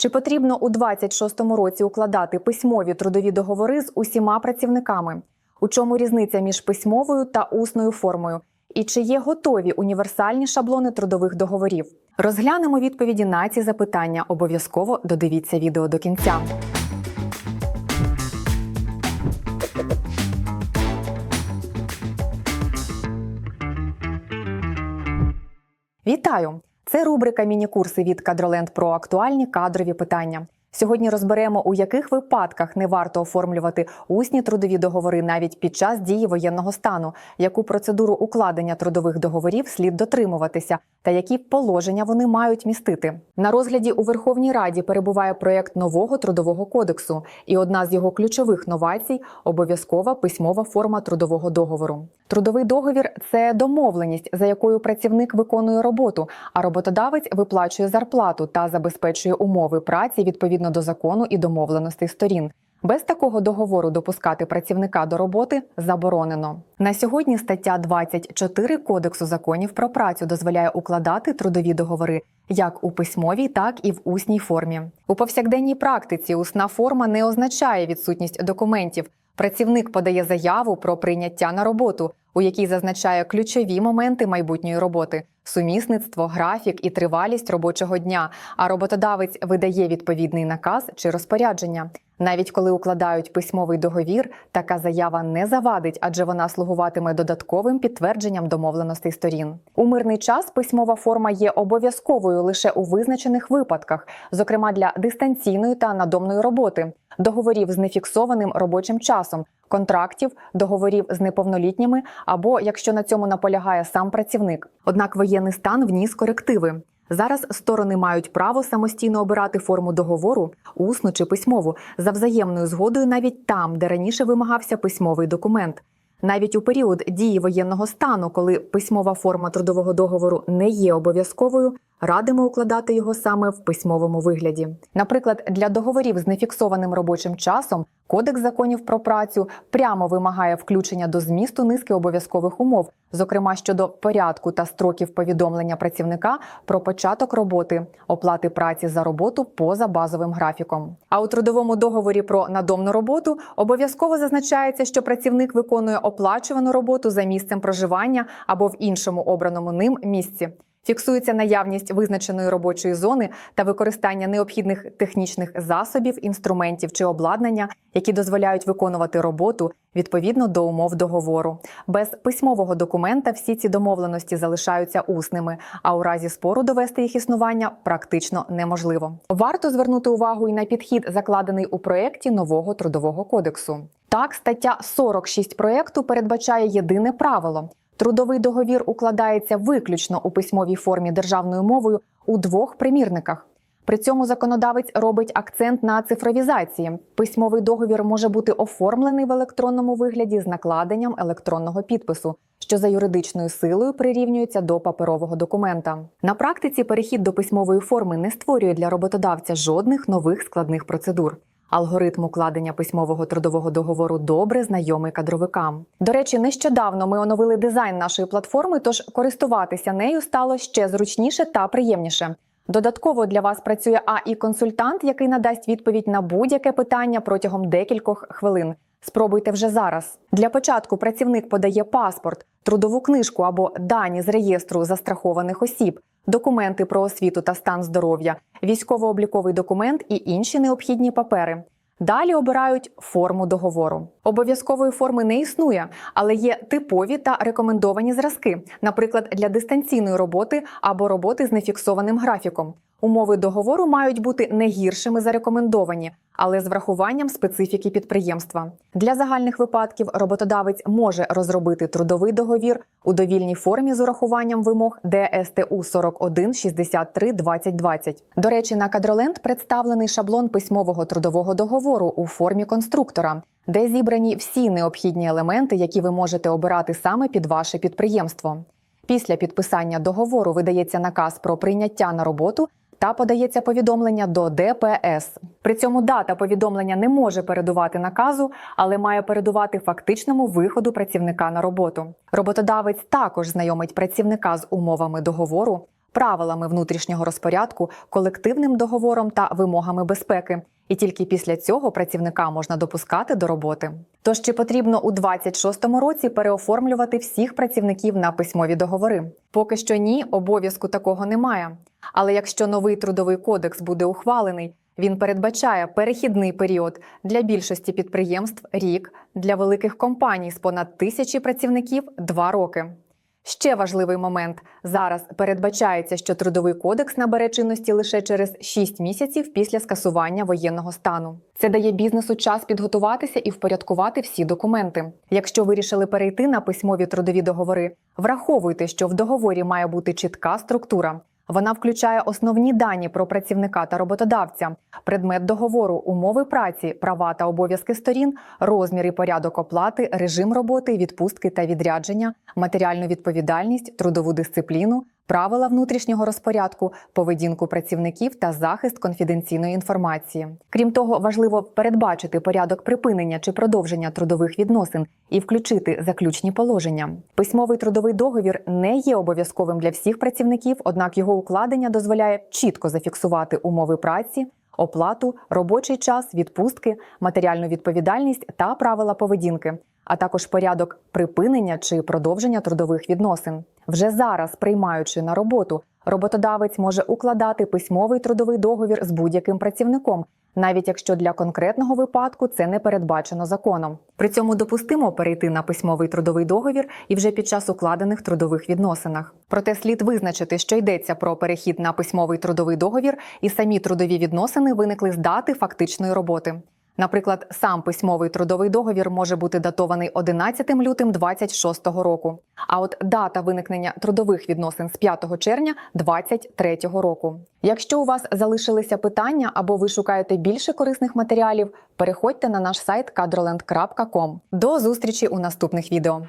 Чи потрібно у 26-му році укладати письмові трудові договори з усіма працівниками? У чому різниця між письмовою та усною формою? І чи є готові універсальні шаблони трудових договорів? Розглянемо відповіді на ці запитання. Обов'язково додивіться відео до кінця. Вітаю! Це рубрика Міні-курси від Кадроленд про актуальні кадрові питання. Сьогодні розберемо, у яких випадках не варто оформлювати усні трудові договори навіть під час дії воєнного стану, яку процедуру укладення трудових договорів слід дотримуватися, та які положення вони мають містити. На розгляді у Верховній Раді перебуває проєкт нового трудового кодексу, і одна з його ключових новацій обов'язкова письмова форма трудового договору. Трудовий договір це домовленість, за якою працівник виконує роботу, а роботодавець виплачує зарплату та забезпечує умови праці відповідно до закону і домовленостей сторін. Без такого договору допускати працівника до роботи заборонено. На сьогодні стаття 24 Кодексу законів про працю дозволяє укладати трудові договори як у письмовій, так і в усній формі. У повсякденній практиці усна форма не означає відсутність документів. Працівник подає заяву про прийняття на роботу, у якій зазначає ключові моменти майбутньої роботи: сумісництво, графік і тривалість робочого дня. А роботодавець видає відповідний наказ чи розпорядження. Навіть коли укладають письмовий договір, така заява не завадить, адже вона слугуватиме додатковим підтвердженням домовленостей сторін. У мирний час письмова форма є обов'язковою лише у визначених випадках, зокрема для дистанційної та надомної роботи, договорів з нефіксованим робочим часом, контрактів, договорів з неповнолітніми або якщо на цьому наполягає сам працівник. Однак воєнний стан вніс корективи. Зараз сторони мають право самостійно обирати форму договору, усну чи письмову, за взаємною згодою навіть там, де раніше вимагався письмовий документ. Навіть у період дії воєнного стану, коли письмова форма трудового договору не є обов'язковою, радимо укладати його саме в письмовому вигляді. Наприклад, для договорів з нефіксованим робочим часом Кодекс законів про працю прямо вимагає включення до змісту низки обов'язкових умов, зокрема щодо порядку та строків повідомлення працівника про початок роботи, оплати праці за роботу поза базовим графіком. А у трудовому договорі про надомну роботу обов'язково зазначається, що працівник виконує оплачувану роботу за місцем проживання або в іншому обраному ним місці. Фіксується наявність визначеної робочої зони та використання необхідних технічних засобів, інструментів чи обладнання, які дозволяють виконувати роботу відповідно до умов договору. Без письмового документа всі ці домовленості залишаються усними, а у разі спору довести їх існування практично неможливо. Варто звернути увагу і на підхід, закладений у проєкті нового трудового кодексу. Так, стаття 46 проєкту передбачає єдине правило. Трудовий договір укладається виключно у письмовій формі державною мовою у двох примірниках. При цьому законодавець робить акцент на цифровізації. Письмовий договір може бути оформлений в електронному вигляді з накладенням електронного підпису, що за юридичною силою прирівнюється до паперового документа. На практиці перехід до письмової форми не створює для роботодавця жодних нових складних процедур. Алгоритм укладення письмового трудового договору добре знайомий кадровикам. До речі, нещодавно ми оновили дизайн нашої платформи, тож користуватися нею стало ще зручніше та приємніше. Додатково для вас працює аі консультант, який надасть відповідь на будь-яке питання протягом декількох хвилин. Спробуйте вже зараз. Для початку працівник подає паспорт, трудову книжку або дані з реєстру застрахованих осіб, документи про освіту та стан здоров'я, військово-обліковий документ і інші необхідні папери. Далі обирають форму договору. Обов'язкової форми не існує, але є типові та рекомендовані зразки, наприклад, для дистанційної роботи або роботи з нефіксованим графіком. Умови договору мають бути не гіршими за рекомендовані, але з врахуванням специфіки підприємства. Для загальних випадків роботодавець може розробити трудовий договір у довільній формі з урахуванням вимог ДСТУ 41 63 2020. До речі, на Кадроленд представлений шаблон письмового трудового договору у формі конструктора, де зібрані всі необхідні елементи, які ви можете обирати саме під ваше підприємство. Після підписання договору видається наказ про прийняття на роботу та подається повідомлення до ДПС. При цьому дата повідомлення не може передувати наказу, але має передувати фактичному виходу працівника на роботу. Роботодавець також знайомить працівника з умовами договору, правилами внутрішнього розпорядку, колективним договором та вимогами безпеки. І тільки після цього працівника можна допускати до роботи. Тож чи потрібно у 26-му році переоформлювати всіх працівників на письмові договори? Поки що ні, обов'язку такого немає. Але якщо новий трудовий кодекс буде ухвалений, він передбачає перехідний період для більшості підприємств рік, для великих компаній з понад тисячі працівників два роки. Ще важливий момент зараз передбачається, що трудовий кодекс набере чинності лише через 6 місяців після скасування воєнного стану. Це дає бізнесу час підготуватися і впорядкувати всі документи. Якщо вирішили перейти на письмові трудові договори, враховуйте, що в договорі має бути чітка структура. Вона включає основні дані про працівника та роботодавця, предмет договору, умови праці, права та обов'язки сторін, розмір і порядок оплати, режим роботи, відпустки та відрядження, матеріальну відповідальність, трудову дисципліну, правила внутрішнього розпорядку, поведінку працівників та захист конфіденційної інформації. Крім того, важливо передбачити порядок припинення чи продовження трудових відносин і включити заключні положення. Письмовий трудовий договір не є обов'язковим для всіх працівників, однак його укладення дозволяє чітко зафіксувати умови праці. Оплату, робочий час, відпустки, матеріальну відповідальність та правила поведінки, а також порядок припинення чи продовження трудових відносин. Вже зараз, приймаючи на роботу, роботодавець може укладати письмовий трудовий договір з будь-яким працівником, навіть якщо для конкретного випадку це не передбачено законом. При цьому допустимо перейти на письмовий трудовий договір і вже під час укладених трудових відносинах. Проте слід визначити, що йдеться про перехід на письмовий трудовий договір, і самі трудові відносини виникли з дати фактичної роботи. Наприклад, сам письмовий трудовий договір може бути датований 11 лютим 26 року. А от дата виникнення трудових відносин з 5 червня 23 року. Якщо у вас залишилися питання або ви шукаєте більше корисних матеріалів, переходьте на наш сайт kadroland.com. До зустрічі у наступних відео.